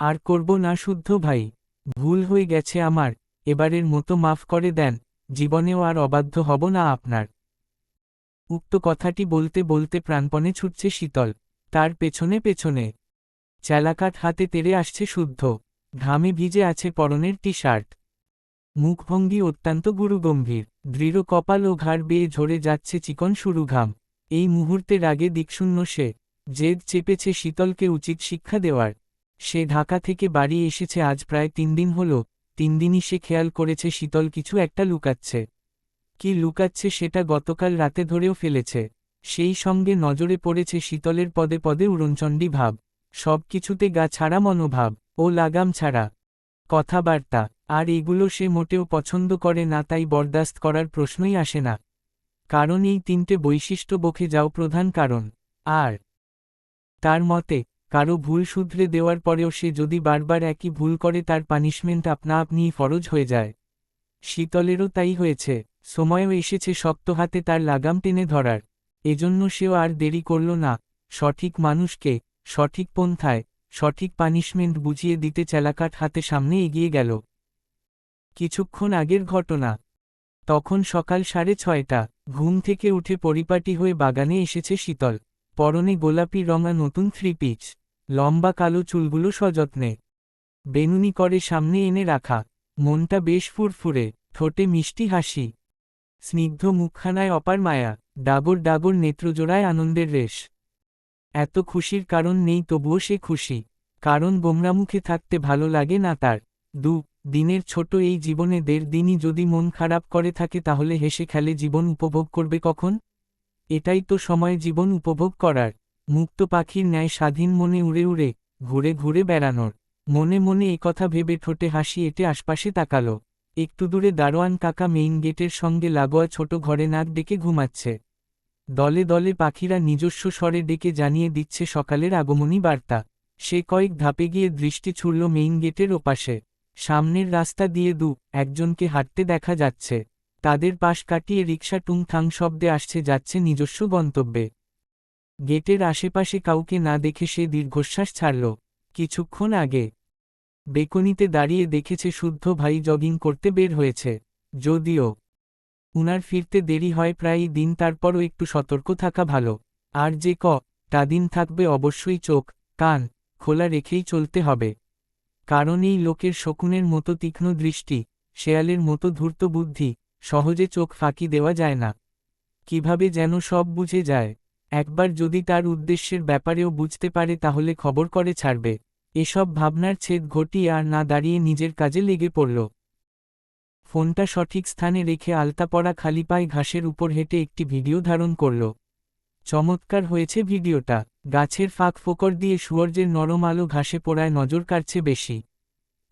আর করব না শুদ্ধ ভাই, ভুল হয়ে গেছে আমার, এবারের মতো মাফ করে দেন, জীবনেও আর অবাধ্য হব না আপনার। উক্ত কথাটি বলতে বলতে প্রাণপণে ছুটছে শীতল, তার পেছনে পেছনে। চেলাকাট হাতে তেড়ে আসছে শুদ্ধ, ঘামে ভিজে আছে পরনের টি শার্ট মুখভঙ্গি অত্যন্ত গুরুগম্ভীর, দৃঢ় কপাল ও ঘাড় বেয়ে ঝরে যাচ্ছে চিকন শুরু ঘাম। এই মুহূর্তে রাগে দিকশূন্য সে, জেদ চেপেছে শীতলকে উচিত শিক্ষা দেওয়ার। সে ঢাকা থেকে বাড়ি এসেছে আজ প্রায় তিন দিন হল, তিন দিনই সে খেয়াল করেছে শীতল কিছু একটা লুকাচ্ছে। কি লুকাচ্ছে সেটা গতকাল রাতে ধরেও ফেলেছে। সেই সঙ্গে নজরে পড়েছে শীতলের পদে পদে উড়নচণ্ডী ভাব। সব কিছুতে গা ছাড়া মনোভাব, ও লাগাম ছাড়া। কথাবার্তা, আর এগুলো সে মোটেও পছন্দ করে না তাই বরদাস্ত করার প্রশ্নই আসে না। কারণ এই তিনটে বৈশিষ্ট্য বখে যাও প্রধান কারণ। আর তার মতে কারও ভুল শুধরে দেওয়ার পরেও সে যদি বারবার একই ভুল করে তার পানিশমেন্ট আপনা আপনিই ফরজ হয়ে যায়। শীতলেরও তাই হয়েছে, সময়ও এসেছে শক্ত হাতে তার লাগাম টেনে ধরার। এজন্য সেও আর দেরি করল না, সঠিক মানুষকে, সঠিক পন্থায়, সঠিক পানিশমেন্ট বুঝিয়ে দিতে চেলাকাট হাতে সামনে এগিয়ে গেল। কিছুক্ষণ আগের ঘটনা। তখন সকাল সাড়ে ছয়টা, ঘুম থেকে উঠে পরিপাটি হয়ে বাগানে এসেছে শীতল। পরনে গোলাপি রঙা নতুন থ্রি পিচ। লম্বা কালো চুলগুলো সযত্নে। বেনুনি করে সামনে এনে রাখা। মনটা বেশ ফুরফুরে, ঠোঁটে মিষ্টি হাসি। স্নিগ্ধ মুখখানায় অপার মায়া ডাবর ডাগর নেত্রজোড়ায় আনন্দের রেশ। এত খুশির কারণ নেই তবুও সে খুশি। কারণ গোমরামুখে থাকতে ভালো লাগে না তার। দু, দিনের ছোট এই জীবনে দেড় দিনই যদি মন খারাপ করে থাকে তাহলে হেসে খেলে জীবন উপভোগ করবে কখন? এটাই তো সময় জীবন উপভোগ করার। মুক্ত পাখির ন্যায় স্বাধীন মনে উড়ে উড়ে, ঘুরে ঘুরে বেড়ানোর। মনে মনে কথা ভেবে ঠোঁটে হাসি এটে আশপাশে তাকালো। একটু দূরে দারোয়ান কাকা মেইন গেটের সঙ্গে লাগোয়া ছোট ঘরে নাক ডেকে ঘুমাচ্ছে। দলে দলে পাখিরা নিজস্ব স্বরে ডেকে জানিয়ে দিচ্ছে সকালের আগমনী বার্তা। সে কয়েক ধাপে গিয়ে দৃষ্টি ছুড়ল মেইন গেটের ওপাশে। সামনের রাস্তা দিয়ে দু, একজনকে হাঁটতে দেখা যাচ্ছে। তাদের পাশ কাটিয়ে রিক্সা টুংথাং শব্দে আসছে যাচ্ছে নিজস্ব গন্তব্যে। গেটের আশেপাশে কাউকে না দেখে সে দীর্ঘশ্বাস ছাড়ল। কিছুক্ষণ আগে বেকনিতে দাঁড়িয়ে দেখেছে শুদ্ধ ভাই জগিং করতে বের হয়েছে। যদিও উনার ফিরতে দেরি হয় প্রায় দিন, তারপরও একটু সতর্ক থাকা ভালো। আর যে ক, তা দিন থাকবে অবশ্যই চোখ, কান খোলা রেখেই চলতে হবে। কারণ এই লোকের শকুনের মতো তীক্ষ্ণ দৃষ্টি, শেয়ালের মতো ধূর্ত বুদ্ধি, সহজে চোখ ফাঁকি দেওয়া যায় না। কীভাবে যেন সব বুঝে যায়। একবার যদি তার উদ্দেশ্যের ব্যাপারেও বুঝতে পারে তাহলে খবর করে ছাড়বে। এসব ভাবনার ছেদ ঘটিয়ে আর না দাঁড়িয়ে নিজের কাজে লেগে পড়ল। ফোনটা সঠিক স্থানে রেখে আলতা পড়া খালি পায়ে ঘাসের উপর হেঁটে একটি ভিডিও ধারণ করল। চমৎকার হয়েছে ভিডিওটা। গাছের ফাঁক ফোকর দিয়ে সুয়র্যের নরম আলো ঘাসে পোড়ায় নজর কাটছে বেশি।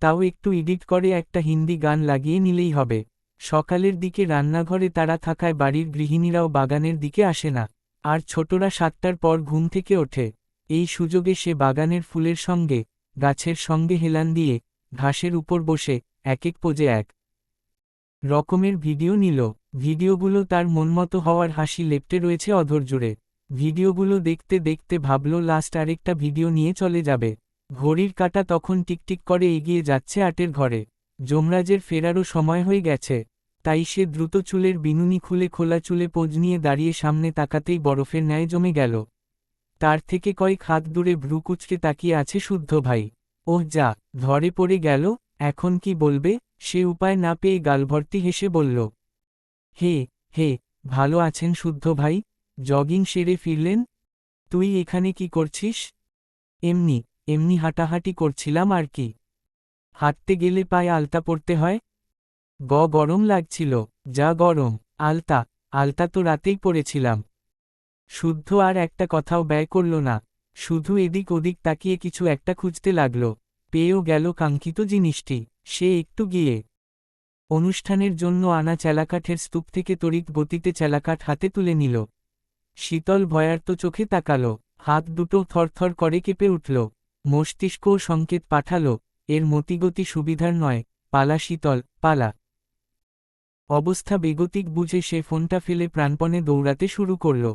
তাও একটু এডিট করে একটা হিন্দি গান লাগিয়ে নিলেই হবে। সকালের দিকে রান্নাঘরে তারা থাকায় বাড়ির গৃহিণীরাও বাগানের দিকে আসে না। আর ছোটরা সাতটার পর ঘুম থেকে ওঠে। এই সুযোগে সে বাগানের ফুলের সঙ্গে, গাছের সঙ্গে হেলান দিয়ে, ঘাসের উপর বসে এক এক পোজে এক রকমের ভিডিও নিল। ভিডিওগুলো তার মনমতো হওয়ার হাসি লেপটে রয়েছে অধৈর্যরে ভিডিওগুলো দেখতে দেখতে ভাবল, লাস্ট আরেকটা ভিডিও নিয়ে চলে যাবে। ঘড়ির কাটা তখন টিকটিক করে এগিয়ে যাচ্ছে আটের ঘরে। যমরাজের ফেরারও সময় হয়ে গেছে। তাই সে দ্রুত চুলের বিনুনি খুলে খোলা চুলে পোজ নিয়ে দাঁড়িয়ে সামনে তাকাতেই বরফের ন্যায় জমে গেল। তার থেকে কয়েক হাত দূরে ভ্রু কুচকে তাকিয়ে আছে শুদ্ধ ভাই। ওহ যা, ধরে পড়ে গেল, এখন কি বলবে? সে উপায় না পেয়ে গালভর্তি হেসে বলল, হে হে, ভালো আছেন শুদ্ধ ভাই, জগিং সেরে ফিরলেন? তুই এখানে কি করছিস? এমনি এমনি হাঁটাহাঁটি করছিলাম আর কি। হাঁটতে গেলে পায়ে আলতা পড়তে হয় গ গরম লাগছিল, যা গরম, আলতা আলতা তো রাতেই পড়েছিলাম। শুদ্ধ আর একটা কথাও ব্যয় করল না, শুধু এদিক ওদিক তাকিয়ে কিছু একটা খুঁজতে লাগল, পেয়েও গেল কাঙ্ক্ষিত জিনিসটি, সে একটু গিয়ে। অনুষ্ঠানের জন্য আনা চেলাকাঠের স্তূপ থেকে তড়িৎ গতিতে চেলাকাঠ হাতে তুলে নিল। শীতল ভয়ার্ত চোখে তাকালো, হাত দুটো থরথর করে কেঁপে উঠল, মস্তিষ্কও সংকেত পাঠালো, এর মতিগতি সুবিধার নয়, পালা শীতল, পালা। অবস্থা বেগতিক বুঝে সে ফোনটা ফেলে প্রাণপণে দৌড়াতে শুরু করল।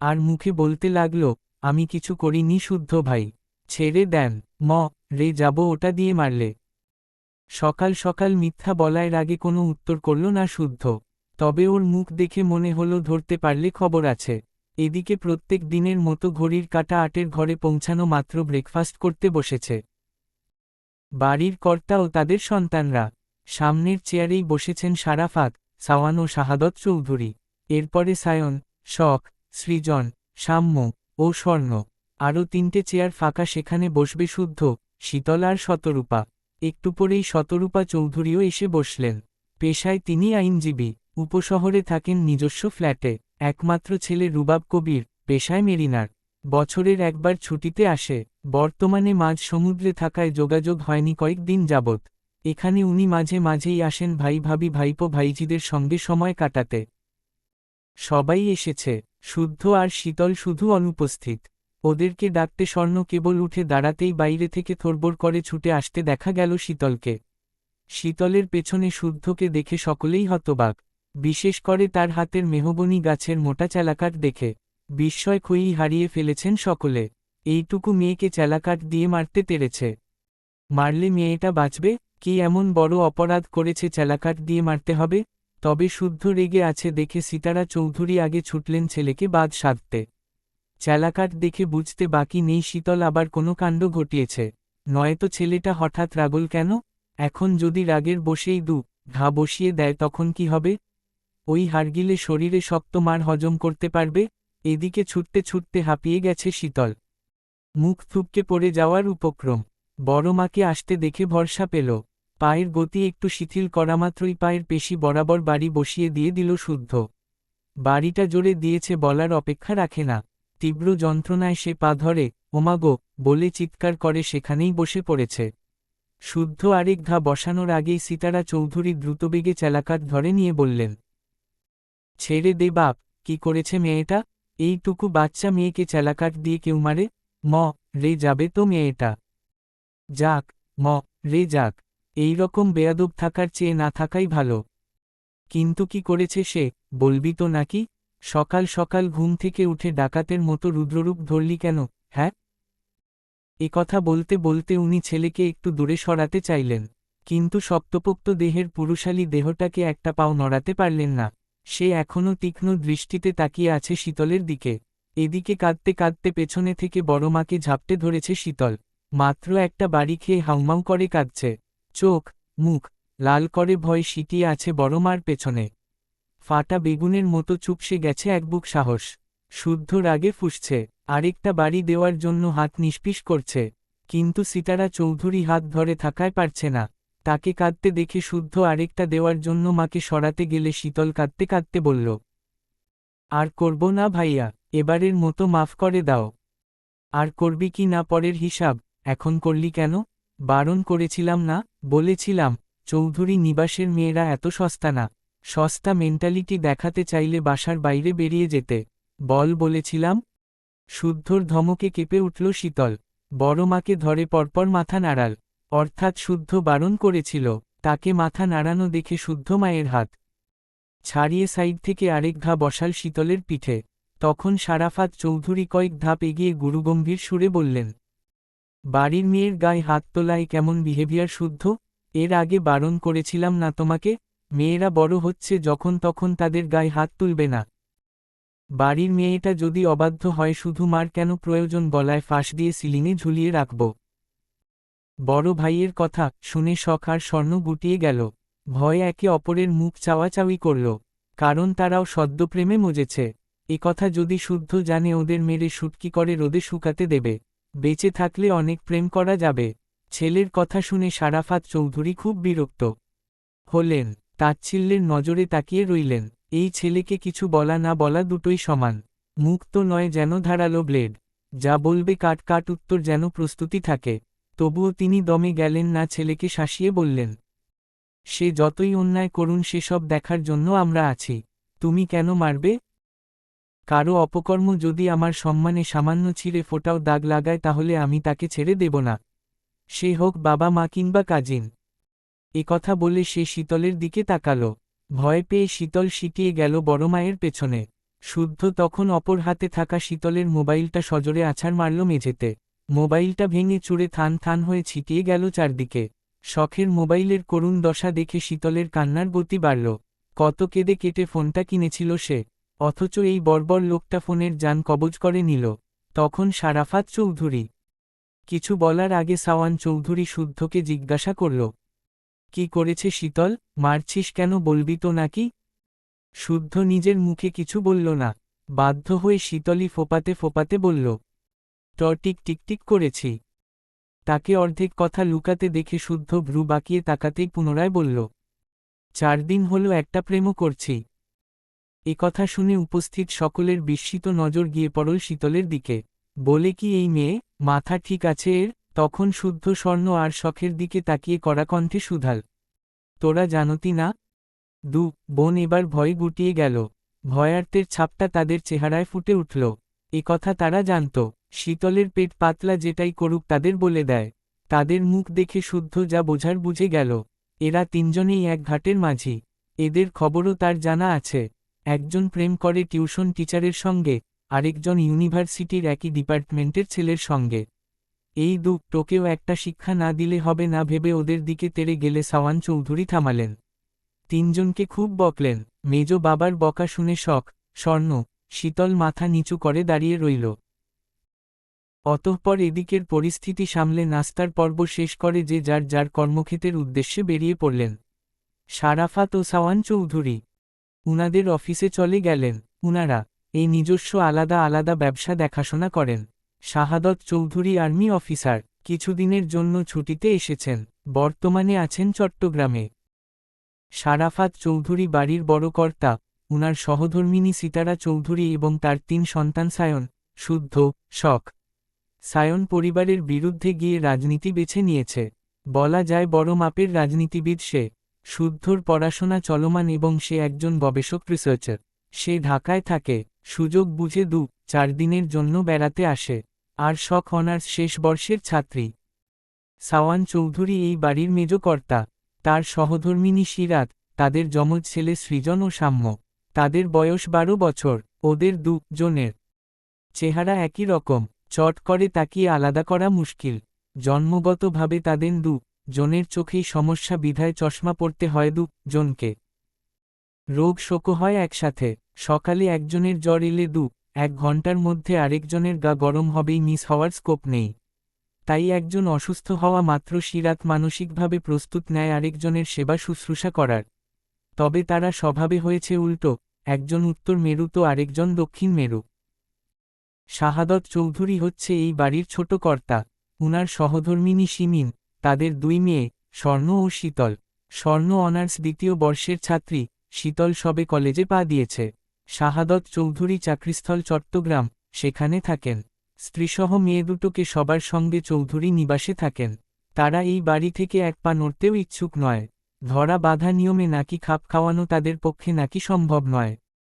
আর মুখে বলতে লাগল, আমি কিছু করিনি শুদ্ধ ভাই। ছেড়ে দেন, ম, রে যাব ওটা দিয়ে মারলে। সকাল সকাল মিথ্যা বলায় আগে কোনো উত্তর করল না শুদ্ধ। তবে ওর মুখ দেখে মনে হলো ধরতে পারলে খবর আছে। এদিকে প্রত্যেক দিনের মতো ঘড়ির কাটা আটের ঘরে পৌঁছানো মাত্র ব্রেকফাস্ট করতে বসেছে। বাড়ির কর্তা ও তাদের সন্তানরা। সামনের চেয়ারেই বসেছেন সারাফাত, সাওয়ান ও শাহাদত চৌধুরী। এরপরে সায়ন, শখ, সৃজন, সাম্য ও স্বর্ণ। আরও তিনটে চেয়ার ফাঁকা সেখানে বসবে শুদ্ধ, শীতল আর শতরূপা। একটু পরেই শতরূপা চৌধুরীও এসে বসলেন। পেশায় তিনি আইনজীবী, উপশহরে থাকেন নিজস্ব ফ্ল্যাটে। একমাত্র ছেলে রুবাব কবির, পেশায় মেরিনার। বছরের একবার ছুটিতে আসে। বর্তমানে মাঝ সমুদ্রে থাকায় যোগাযোগ হয়নি কয়েকদিন যাবৎ। এখানে উনি মাঝে মাঝেই আসেন ভাই ভাবি ভাইপো ভাইজিদের সঙ্গে সময় কাটাতে। সবাই এসেছে, শুদ্ধ আর শীতল শুধু অনুপস্থিত। ওদেরকে ডাকতে স্বর্ণ কেবল উঠে দাঁড়াতেই বাইরে থেকে থরবর করে ছুটে আসতে দেখা গেল শীতলকে। শীতলের পেছনে শুদ্ধকে দেখে সকলেই হতবাক। বিশেষ করে তার হাতের মেহবনি গাছের মোটা চালাকাট দেখে। বিস্ময় খই হারিয়ে ফেলেছেন সকলে। এইটুকু মেয়েকে চালাকাট দিয়ে মারতে তেরেছে মারলে মেয়েটা বাঁচবে? কি এমন বড় অপরাধ করেছে চালাকাট দিয়ে মারতে হবে? তবে শুদ্ধ রেগে আছে দেখে সিতারা চৌধুরী আগে ছুটলেন ছেলেকে বাদ সাধতে। চালাকাট দেখে বুঝতে বাকি নেই শীতল আবার কোনো কাণ্ড ঘটিয়েছে। নয়তো ছেলেটা হঠাৎ রাগল কেন? এখন যদি রাগের বসেই দু ঘা বসিয়ে দেয় তখন কি হবে? ওই হারগিলে শরীরে শক্ত মার হজম করতে পারবে? এদিকে ছুটতে ছুটতে হাঁপিয়ে গেছে শীতল। মুখ থুপকে পড়ে যাওয়ার উপক্রম। বড় মাকে আসতে দেখে ভরসা পেল। পায়ের গতি একটু শিথিল করা মাত্রই পায়ের পেশি বরাবর বাড়ি বসিয়ে দিয়ে দিল শুদ্ধ। বাড়িটা জোরে দিয়েছে বলার অপেক্ষা রাখে না। তীব্র যন্ত্রণায় সে পা ধরে ওমাগো বলে চিৎকার করে সেখানেই বসে পড়েছে। শুদ্ধ আরেক ঘা বসানোর আগেই সীতারা চৌধুরী দ্রুতবেগে চেলাকাট ধরে নিয়ে বললেন, ছেড়ে দে বাপ, কি করেছে মেয়েটা? এইটুকু বাচ্চা মেয়েকে চেলাকাট দিয়ে কেউ মারে? ম, রে যাবে তো মেয়েটা। যাক, ম, রে যাক। এই রকম বেয়াদব থাকার চেয়ে না থাকাই ভালো। কিন্তু কি করেছে সে, বলবি তো নাকি? সকাল সকাল ঘুম থেকে উঠে ডাকাতের মতো রুদ্ররূপ ধরলি কেন হ্যাঁ? এ কথা বলতে বলতে উনি ছেলেকে একটু দূরে সরাতে চাইলেন। কিন্তু শক্তপোক্ত দেহের পুরুষালী দেহটাকে একটা পাও নড়াতে পারলেন না। সে এখনও তীক্ষ্ণ দৃষ্টিতে তাকিয়ে আছে শীতলের দিকে। এদিকে কাঁদতে কাঁদতে পেছনে থেকে বড় মাকে ঝাপটে ধরেছে শীতল। মাত্র একটা বাড়ি খেয়ে হাউমাউ করে কাঁদছে। চোখ, মুখ, লাল করে ভয় সিটিয়ে আছে বড় মার পেছনে। ফাটা বেগুনের মতো চুপসে গেছে এক বুক সাহস। শুদ্ধ রাগে ফুসছে, আরেকটা বাড়ি দেওয়ার জন্য হাত নিষ্পিস করছে। কিন্তু সিতারা চৌধুরী হাত ধরে থাকায় পারছে না। তাকে কাঁদতে দেখে শুদ্ধ আরেকটা দেওয়ার জন্য মাকে সরাতে গেলে শীতল কাঁদতে কাঁদতে বলল, আর করব না ভাইয়া, এবারের মতো মাফ করে দাও। আর করবি কি না পরের হিসাব, এখন করলি কেন? বারণ করেছিলাম না, বলেছিলাম, চৌধুরী নিবাসের মেয়েরা এত সস্তা না, সস্তা মেন্টালিটি দেখাতে চাইলে বাসার বাইরে বেরিয়ে যেতে, বল বলেছিলাম। শুদ্ধর ধমকে কেঁপে উঠল শীতল, বড় মাকে ধরে পরপর মাথা নাড়াল, অর্থাৎ শুদ্ধ বারণ করেছিল, তাকে মাথা নাড়ানো দেখে শুদ্ধ মায়ের হাত। ছাড়িয়ে সাইড থেকে আরেক ঘা বসাল শীতলের পিঠে, তখন সারাফাত চৌধুরী কয়েক ধাপ এগিয়ে গুরুগম্ভীর সুরে বললেন বাড়ির মেয়ের গায়ে হাত তোলায় কেমন বিহেভিয়ার শুদ্ধ? এর আগে বারণ করেছিলাম না তোমাকে, মেয়েরা বড় হচ্ছে যখন তখন তাদের গায়ে হাত তুলবে না। বাড়ির মেয়েটা যদি অবাধ্য হয় শুধু মার কেন প্রয়োজন গলায় ফাঁস দিয়ে সিলিংয়ে ঝুলিয়ে রাখব। বড় ভাইয়ের কথা শুনে শখ আর স্বর্ণ গুটিয়ে গেল। ভয় একে অপরের মুখ চাওয়াচাওয়ি করল, কারণ তারাও সদ্যপ্রেমে মজেছে। কথা যদি শুদ্ধ জানে ওদের মেরে শুটকি করে রোদে শুকাতে দেবে। বেঁচে থাকলে অনেক প্রেম করা যাবে। ছেলের কথা শুনে সারাফাত চৌধুরী খুব বিরক্ত হলেন, তাচ্ছিল্যের নজরে তাকিয়ে রইলেন। এই ছেলেকে কিছু বলা না বলা দুটোই সমান। মুখ তো নয় যেন ধারালো ব্লেড। যা বলবে কাট কাট উত্তর যেন প্রস্তুতি থাকে। তবুও তিনি দমে গেলেন না ছেলেকে শাসিয়ে বললেন, সে যতই অন্যায় করুন, সেসব দেখার জন্য আমরা আছি। তুমি কেন মারবে? কারও অপকর্ম যদি আমার সম্মানে সামান্য ছিঁড়ে ফোটাও দাগ লাগায় তাহলে আমি তাকে ছেড়ে দেব না। সে হোক বাবা মা কিংবা কাজিন। কথা বলে সে শীতলের দিকে তাকাল। ভয় পেয়ে শীতল শিটিয়ে গেল বড় মায়ের পেছনে। শুদ্ধ তখন অপর হাতে থাকা শীতলের মোবাইলটা সজোরে আছাড় মারল মেঝেতে। মোবাইলটা ভেঙে চুড়ে থান থান হয়ে ছিটিয়ে গেল চারদিকে। শখের মোবাইলের করুণ দশা দেখে শীতলের কান্নার গতি বাড়ল। কত কেঁদে কেটে ফোনটা কিনেছিল সে। অথচ এই বর্বর লোকটা ফোনের যান কবজ করে নিল। তখন সারাফাত চৌধুরী। কিছু বলার আগে সাওয়ান চৌধুরী শুদ্ধকে জিজ্ঞাসা করল, কি করেছে শীতল? মারছিস কেন বলবি তো নাকি? শুদ্ধ নিজের মুখে কিছু বলল না। বাধ্য হয়ে শীতলই ফোপাতে ফোপাতে বলল টটিক টিকটিক করেছি। তাকে অর্ধেক কথা লুকাতে দেখে শুদ্ধ ভ্রু বাঁকিয়ে তাকাতেই পুনরায় বলল, চার দিন হলো একটা প্রেমও করছি। এ কথা শুনে উপস্থিত সকলের বিস্মিত নজর গিয়ে পড়ল শীতলের দিকে। বলে কি এই মেয়ে? মাথা ঠিক আছে এর? তখন শুদ্ধ স্বর্ণ আর শখের দিকে তাকিয়ে কড়া কণ্ঠে সুধাল। তোরা জানতি না? দু, বোন এবার ভয় গুটিয়ে গেল। ভয়ার্তের ছাপটা তাদের চেহারায় ফুটে উঠল। এ কথা তারা জানত। শীতলের পেট পাতলা যেটাই করুক তাদের বলে দেয়। তাদের মুখ দেখে শুদ্ধ যা বোঝার বুঝে গেল। এরা তিনজনেই এক ঘাটের মাঝি। এদের খবরও তার জানা আছে। একজন প্রেম করে টিউশন টিচারের সঙ্গে, আরেকজন ইউনিভার্সিটির একই ডিপার্টমেন্টের ছেলের সঙ্গে। এই দুটোকেও একটা শিক্ষা না দিলে হবে না ভেবে ওদের দিকে তেড়ে গেলে সাওয়ান চৌধুরী থামালেন। তিনজনকে খুব বকলেন, মেজ বাবার বকা শুনে শখ, স্বর্ণ, শীতল মাথা নিচু করে দাঁড়িয়ে রইল। অতঃপর এদিকের পরিস্থিতি সামলে নাস্তার পর্ব শেষ করে যে যার যার কর্মক্ষেতের উদ্দেশ্যে বেরিয়ে পড়লেন। সারাফাত ও সাওয়ান চৌধুরী উনাদের অফিসে চলে গেলেন। উনারা এই নিজস্ব আলাদা আলাদা ব্যবসা দেখাশোনা করেন। শাহাদত চৌধুরী আর্মি অফিসার কিছুদিনের জন্য ছুটিতে এসেছেন। বর্তমানে আছেন চট্টগ্রামে। সারাফাত চৌধুরী বাড়ির বড় কর্তা, উনার সহধর্মিনী সীতারা চৌধুরী এবং তার তিন সন্তান সায়ন, শুদ্ধ শখ সায়ন পরিবারের বিরুদ্ধে গিয়ে রাজনীতি বেছে নিয়েছে। বলা যায় বড় মাপের রাজনীতিবিদ সে। শুদ্ধর পড়াশোনা চলমান এবং সে একজন গবেষক রিসার্চার। সে ঢাকায় থাকে, সুযোগ বুঝে দু, চার দিনের জন্য বেড়াতে আসে, আর শখ অনার্স শেষ বর্ষের ছাত্রী। সাওয়ান চৌধুরী এই বাড়ির মেজকর্তা। তার সহধর্মিনী সিরাত তাদের যমজ ছেলে সৃজন ও সাম্য। তাদের বয়স বারো বছর, ওদের দু জনের। চেহারা একই রকম, চট করে তাকিয়ে আলাদা করা মুশকিল। জন্মগতভাবে তাদের দু জনের চোখেই সমস্যা বিধায় চশমা পড়তে হয় দু জনকে। রোগ শোকো হয় একসাথে, সকালে একজনের জ্বর এলে দু, এক ঘণ্টার মধ্যে আরেকজনের গা গরম হবেই মিস হওয়ার স্কোপ নেই। তাই একজন অসুস্থ হওয়া মাত্র সিরাত মানসিকভাবে প্রস্তুত নেয় আরেকজনের সেবা শুশ্রূষা করার। তবে তারা স্বভাবে হয়েছে উল্টো, একজন উত্তর মেরু তো আরেকজন দক্ষিণ মেরু। শাহাদত চৌধুরী হচ্ছে এই বাড়ির ছোট কর্তা, উনার সহধর্মিনী সিমিন তাদের দুই মেয়ে, স্বর্ণ ও শীতল। স্বর্ণ অনার্স দ্বিতীয় বর্ষের ছাত্রী, শীতল সবে কলেজে পা দিয়েছে। শাহাদত চৌধুরী চাকরিস্থল চট্টগ্রাম, সেখানে থাকেন। স্ত্রীসহ মেয়ে দুটোকে সবার সঙ্গে চৌধুরী নিবাসে থাকেন। তারা এই বাড়ি থেকে এক পা নড়তেও ইচ্ছুক নয়। ধরা বাধা নিয়মে নাকি খাপ খাওয়ানো তাদের পক্ষে নাকি সম্ভব নয়।